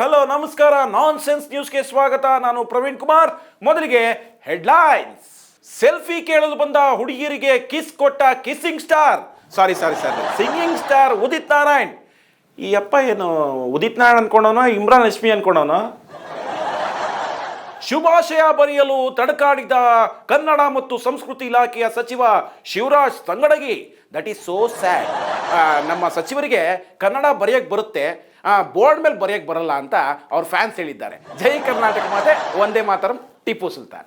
Hello, ನಮಸ್ಕಾರ. ನಾನ್ sense ನ್ಯೂಸ್ಗೆ ಸ್ವಾಗತ. ನಾನು ಪ್ರವೀಣ್ ಕುಮಾರ್. ಮೊದಲಿಗೆ ಹೆಡ್ಲೈನ್ಸ್ ಸೆಲ್ಫಿ ಕೇಳಲು ಬಂದ ಹುಡುಗಿಯರಿಗೆ ಕಿಸ್ ಕೊಟ್ಟ kissing star sorry sorry sorry singing star Udit Narayan. ಈ ಅಪ್ಪ ಏನು ಉದಿತ್ ನಾರಾಯಣ್ ಅನ್ಕೊಂಡವನ, ಇಮ್ರಾನ್ ಲಕ್ಷ್ಮಿ ಅನ್ಕೊಂಡವನ? ಶುಭಾಶಯ ಬರೆಯಲು ತಡಕಾಡಿದ ಕನ್ನಡ ಮತ್ತು ಸಂಸ್ಕೃತಿ ಇಲಾಖೆಯ ಸಚಿವ Shivaraj Tangadagi that is so sad ನಮ್ಮ ಸಚಿವರಿಗೆ ಕನ್ನಡ ಬರೆಯಕ್ಕೆ ಬರುತ್ತೆ. ಬೋರ್ಡ್ ಮೇಲೆ ಬರೆಯಕ್ಕೆ ಬರಲ್ಲ ಅಂತ ಅವ್ರ ಫ್ಯಾನ್ಸ್ ಹೇಳಿದ್ದಾರೆ. ಜೈ ಕರ್ನಾಟಕ ಮಾತೆ ಒಂದೇ ಮಾತರಂ ಟಿಪ್ಪು ಸುಲ್ತಾನ್.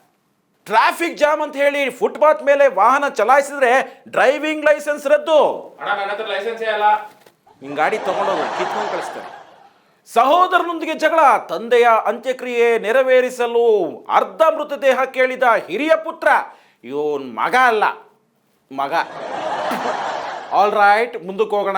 ಟ್ರಾಫಿಕ್ ಜಾಮ್ ಅಂತ ಹೇಳಿ ಫುಟ್ಪಾತ್ ಮೇಲೆ ವಾಹನ ಚಲಾಯಿಸಿದ್ರೆ ಡ್ರೈವಿಂಗ್ ಲೈಸೆನ್ಸ್ ರದ್ದು. ಹಿಂಗ್ ಲೈಸೆನ್ಸೇ ಅಲ್ಲ. ನಿನ್ ಗಾಡಿ ತಗೊಂಡೋಗ ಕಿತ್ಕೊಂಡು ಕಳಿಸ್ತಾರೆ. ಸಹೋದರನೊಂದಿಗೆ ಜಗಳ ತಂದೆಯ ಅಂತ್ಯಕ್ರಿಯೆ ನೆರವೇರಿಸಲು ಅರ್ಧ ಮೃತದೇಹ ಕೇಳಿದ ಹಿರಿಯ ಪುತ್ರ. ಇವನ್ ಮಗ ಅಲ್ಲ ಮಗ. ಆಲ್ ರೈಟ್ ಮುಂದಕ್ಕೆ ಹೋಗೋಣ.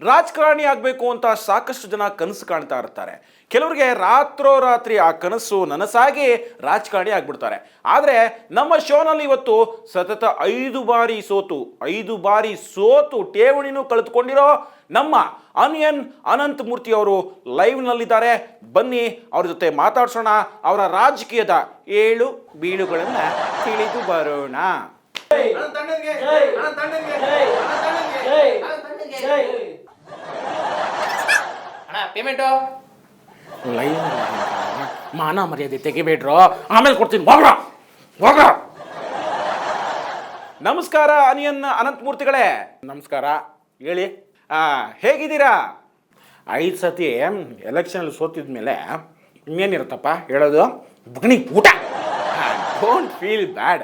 ರಾಜಕಾರಣಿ ಆಗಬೇಕು ಅಂತ ಸಾಕಷ್ಟು ಜನ ಕನಸು ಕಾಣ್ತಾ ಇರ್ತಾರೆ. ಕೆಲವರಿಗೆ ರಾತ್ರೋರಾತ್ರಿ ಆ ಕನಸು ನನಸಾಗಿ ರಾಜಕಾರಣಿ ಆಗ್ಬಿಡ್ತಾರೆ. ಆದರೆ ನಮ್ಮ ಶೋನಲ್ಲಿ ಇವತ್ತು ಸತತ ಐದು ಬಾರಿ ಸೋತು ಐದು ಬಾರಿ ಸೋತು ಠೇವಣಿನೂ ಕಳೆದುಕೊಂಡಿರೋ ನಮ್ಮ ಅನಿಯನ್ ಅನಂತ ಮೂರ್ತಿ ಅವರು ಲೈವ್ನಲ್ಲಿದ್ದಾರೆ. ಬನ್ನಿ ಅವ್ರ ಜೊತೆ ಮಾತಾಡ್ಸೋಣ. ಅವರ ರಾಜಕೀಯದ ಏಳು ಬೀಳುಗಳನ್ನು ತಿಳಿದು ಬರೋಣ. ಅಣ್ಣ ಪೇಮೆಂಟು ಮಾನ ಮರ್ಯಾದೆ ತೆಗಿಬೇಡ್ರೋ? ಆಮೇಲೆ ಕೊಡ್ತೀನಿ. ಹೋಗ್ರ? ಹೋಗ್ರ? ನಮಸ್ಕಾರ ಅನಿಯನ್ ಅನಂತಮೂರ್ತಿಗಳೇ ನಮಸ್ಕಾರ. ಹೇಳಿ. ಆ, ಹೇಗಿದ್ದೀರಾ? ಐದು ಸತಿ ಎಲೆಕ್ಷನಲ್ಲಿ ಸೋತಿದ ಮೇಲೆ ಇನ್ನೇನಿರುತ್ತಪ್ಪ ಹೇಳೋದು? ಬಗ್ನಿ ಊಟ. ಡೋಂಟ್ ಫೀಲ್ ಬ್ಯಾಡ್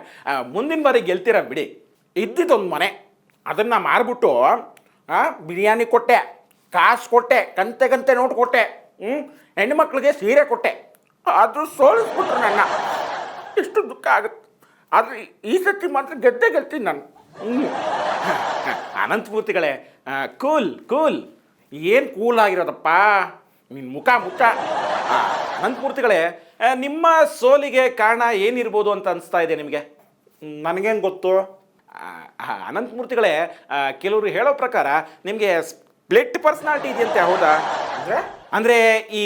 ಮುಂದಿನ ಬಾರಿ ಗೆಲ್ತೀರ ಬಿಡಿ. ಇದ್ದಿದ್ದೊಂದು ಮನೆ. ಅದನ್ನು ಮಾರ್ಬಿಟ್ಟು ಆ, ಬಿರಿಯಾನಿ ಕೊಟ್ಟೆ. ಕಾಸು ಕೊಟ್ಟೆ ಕಂತೆ ಕಂತೆ ನೋಟ್ ಕೊಟ್ಟೆ ಹ್ಞೂ ಹೆಣ್ಮಕ್ಳಿಗೆ ಸೀರೆ ಕೊಟ್ಟೆ. ಅದು ಸೋಲಿಸ್ಬಿಟ್ರು ನನ್ನ. ಎಷ್ಟು ದುಃಖ ಆಗುತ್ತೆ. ಆದರೆ ಈ ಸತಿ ಮಾತ್ರ ಗೆದ್ದೆ ಗೆಲ್ತೀನಿ ನಾನು. ಹ್ಞೂ ಅನಂತಮೂರ್ತಿಗಳೇ ಕೂಲ್ ಕೂಲ್. ಏನು ಕೂಲ್ ಆಗಿರೋದಪ್ಪ? ನಿನ್ನ ಮುಖ ಮುಖ ಅನಂತಮೂರ್ತಿಗಳೇ ನಿಮ್ಮ ಸೋಲಿಗೆ ಕಾರಣ ಏನಿರ್ಬೋದು ಅಂತ ಅನಿಸ್ತಾ ಇದೆ ನಿಮಗೆ? ನನಗೇನು ಗೊತ್ತು? ಅನಂತಮೂರ್ತಿಗಳೇ ಕೆಲವರು ಹೇಳೋ ಪ್ರಕಾರ ನಿಮಗೆ ಸ್ಪ್ಲಿಟ್ ಪರ್ಸ್ನಾಲಿಟಿ ಇದೆಯಂತೆ, ಹೌದಾ? ಅಂದರೆ? ಅಂದರೆ ಈ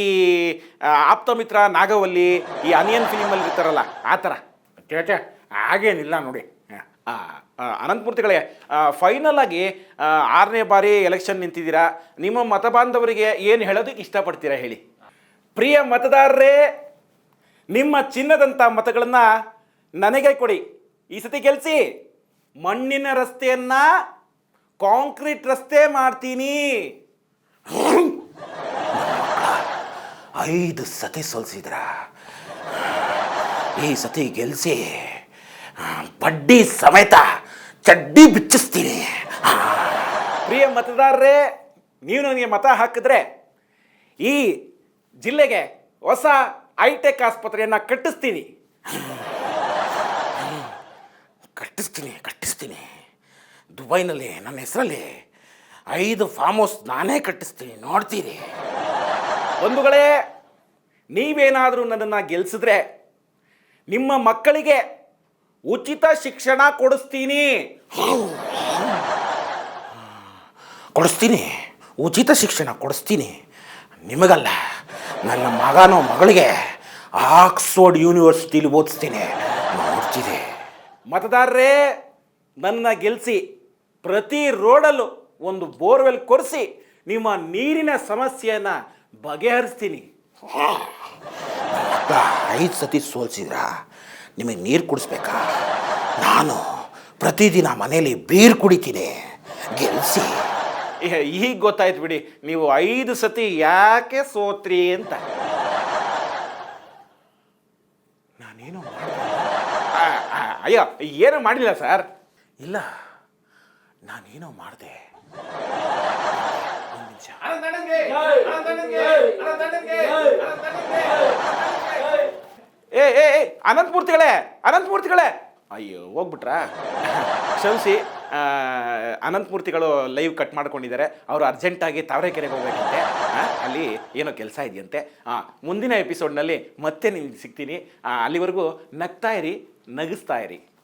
ಆಪ್ತ ಆಪ್ತಮಿತ್ರ ನಾಗವಲ್ಲಿ ಈ ಅನಿಯನ್ ಫಿಲಿಮಲ್ಲಿ ಇರ್ತಾರಲ್ಲ, ಆ ಥರ. ಚೇಚೆ ಹಾಗೇನಿಲ್ಲ ನೋಡಿ. ಅನಂತಮೂರ್ತಿಗಳೇ ಫೈನಲ್ ಆಗಿ ಆರನೇ ಬಾರಿ ಎಲೆಕ್ಷನ್ ನಿಂತಿದ್ದೀರಾ? ನಿಮ್ಮ ಮತಬಾಂಧವರಿಗೆ ಏನು ಹೇಳೋದಕ್ಕೆ ಇಷ್ಟಪಡ್ತೀರಾ ಹೇಳಿ? ಪ್ರಿಯ ಮತದಾರರೇ, ನಿಮ್ಮ ಚಿನ್ನದಂಥ ಮತಗಳನ್ನು ನನಗೆ ಕೊಡಿ. ಈ ಸತಿ ಗೆಲ್ಸಿ ಮಣ್ಣಿನ ರಸ್ತೆಯನ್ನ ಕಾಂಕ್ರೀಟ್ ರಸ್ತೆ ಮಾಡ್ತೀನಿ. ಐದು ಸತಿ ಸೋಲ್ಸಿದ್ರ. ಈ ಸತಿ ಗೆಲ್ಸಿ ಬಡ್ಡಿ ಸಮೇತ ಚಡ್ಡಿ ಬಿಚ್ಚಿಸ್ತೀನಿ. ಪ್ರಿಯ ಮತದಾರರೇ ನೀವು ನನಗೆ ಮತ ಹಾಕಿದ್ರೆ ಈ ಜಿಲ್ಲೆಗೆ ಹೊಸ ಐಟೆಕ್ ಆಸ್ಪತ್ರೆಯನ್ನು ಕಟ್ಟಿಸ್ತೀನಿ. ಕಟ್ಟಿಸ್ತೀನಿ ಕಟ್ಟಿಸ್ತೀನಿ. ದುಬೈನಲ್ಲಿ, ನನ್ನ ಹೆಸರಲ್ಲಿ ಐದು ಫಾರ್ಮ್ ಹೌಸ್ ನಾನೇ ಕಟ್ಟಿಸ್ತೀನಿ, ನೋಡ್ತೀರಿ. ಬಂಧುಗಳೇ, ನೀವೇನಾದರೂ ನನ್ನನ್ನು ಗೆಲ್ಲಿಸಿದ್ರೆ ನಿಮ್ಮ ಮಕ್ಕಳಿಗೆ ಉಚಿತ ಶಿಕ್ಷಣ ಕೊಡಿಸ್ತೀನಿ. ಕೊಡಿಸ್ತೀನಿ, ಉಚಿತ ಶಿಕ್ಷಣ ಕೊಡಿಸ್ತೀನಿ. ನಿಮಗಲ್ಲ, ನನ್ನ ಮಗನೋ ಮಗಳಿಗೆ ಆಕ್ಸ್ಫೋರ್ಡ್ ಯೂನಿವರ್ಸಿಟಿಲಿ ಓದಿಸ್ತೀನಿ. ನೋಡ್ತೀರಿ. ಮತದಾರರೇ ನನ್ನ ಗೆಲ್ಲಿಸಿ ಪ್ರತಿ ರೋಡಲ್ಲೂ ಒಂದು ಬೋರ್ವೆಲ್ ಕೊರೆಸಿ ನಿಮ್ಮ ನೀರಿನ ಸಮಸ್ಯೆಯನ್ನು ಬಗೆಹರಿಸ್ತೀನಿ. ಐದು ಸತಿ ಸೋಲ್ಸಿದ್ರ? ನಿಮಗೆ ನೀರು ಕುಡಿಸ್ಬೇಕಾ? ನಾನು ಪ್ರತಿದಿನ ಮನೇಲಿ ಬೀರ್ ಕುಡಿತೀನಿ. ಗೆಲ್ಸಿ. ಈಗ ಗೊತ್ತಾಯ್ತು ಬಿಡಿ. ನೀವು ಐದು ಸತಿ ಯಾಕೆ ಸೋತ್ರಿ ಅಂತ. ನಾನೇನು ಅಯ್ಯೋ ಏನು ಮಾಡಿಲ್ಲ ಸರ್? ಇಲ್ಲ. ನಾನೇನೋ ಮಾಡಿದೆ. ಒಂದು ನಿಮಿಷ. ಏ ಏ ಏ ಅನಂತಮೂರ್ತಿಗಳೇ ಅನಂತಮೂರ್ತಿಗಳೇ. ಅಯ್ಯೋ ಹೋಗ್ಬಿಟ್ರಾ? ಕ್ಷಮಿಸಿ ಅನಂತ ಅನಂತಮೂರ್ತಿಗಳು ಲೈವ್ ಕಟ್ ಮಾಡ್ಕೊಂಡಿದ್ದಾರೆ. ಅವರು ಅರ್ಜೆಂಟಾಗಿ ತಾವರೆಕೆರೆಗೆ ಹೋಗ್ಬೇಕಂತೆ. ಅಲ್ಲಿ ಏನೋ ಕೆಲಸ ಇದೆಯಂತೆ. ಆ, ಮುಂದಿನ ಎಪಿಸೋಡ್ನಲ್ಲಿ ಮತ್ತೆ ನಿಮ್ಗೆ ಸಿಗ್ತೀನಿ. ಅಲ್ಲಿವರೆಗೂ ನಗ್ತಾ ಇರಿ ನಗಿಸ್ತಾ ಇರಿ.